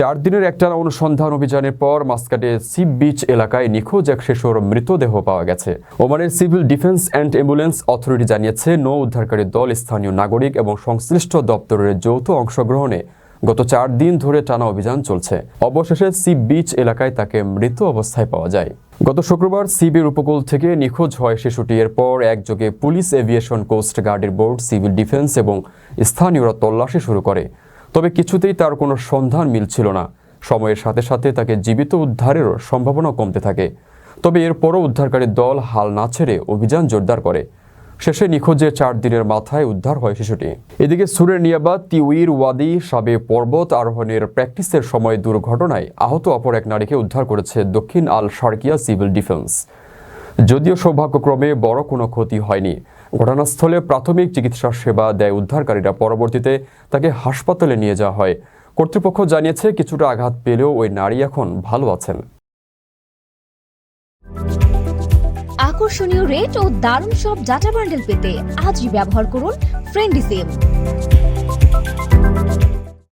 চার দিনের একটা অনুসন্ধান অভিযানের পর মাস্কাটে সি বিচ এলাকায় নিখোঁজ এক শিশুর মৃতদেহ পাওয়া গেছে। ওমানের civil defence and ambulance authority জানিয়েছে, নৌ উদ্ধারকারী দল স্থানীয় নাগরিক এবং সংশ্লিষ্ট দপ্তরের যৌথ অংশগ্রহণে গত চার দিন ধরে টানা অভিযান চলছে। অবশেষে সি বিচ এলাকায় তাকে মৃত অবস্থায় পাওয়া যায়। গত শুক্রবার সিবির উপকূল থেকে নিখোঁজ হয় শিশুটি। এরপর একযোগে পুলিশ এভিয়েশন কোস্ট গার্ডের বোর্ড, সিভিল ডিফেন্স এবং স্থানীয়রা তল্লাশি শুরু করে। তবে কিছুতেই তার কোনো সন্ধান মিলছিল না। সময়ের সাথে সাথে তাকে জীবিত উদ্ধারেরও সম্ভাবনা কমতে থাকে। তবে এরপরও উদ্ধারকারী দল হাল না ছেড়ে অভিযান জোরদার করে। শেষে নিখোঁজের চার দিনের মাথায় উদ্ধার হয় শিশুটি। এদিকে সুরের নিয়াবাদ তিউইর ওয়াদি, সাবে পর্বত আরোহণের প্র্যাকটিসের সময় দুর্ঘটনায় আহত অপর এক নারীকে উদ্ধার করেছে দক্ষিণ আল সার্কিয়া সিভিল ডিফেন্স। যদিও সৌভাগ্যক্রমে বড় কোনো ক্ষতি হয়নি। ঘটনাস্থলে প্রাথমিক চিকিৎসা সেবা দেয় উদ্ধারকারীরা। পরবর্তীতে তাকে হাসপাতালে নিয়ে যাওয়া হয়। কর্তৃপক্ষ জানিয়েছে, কিছুটা আঘাত পেলেও ওই নারী এখন ভালো আছেন। আকর্ষণীয় রেট ও দারুণ সব ডাটা বান্ডেল পেতে আজই ব্যবহার করুন ফ্রেন্ডি সিম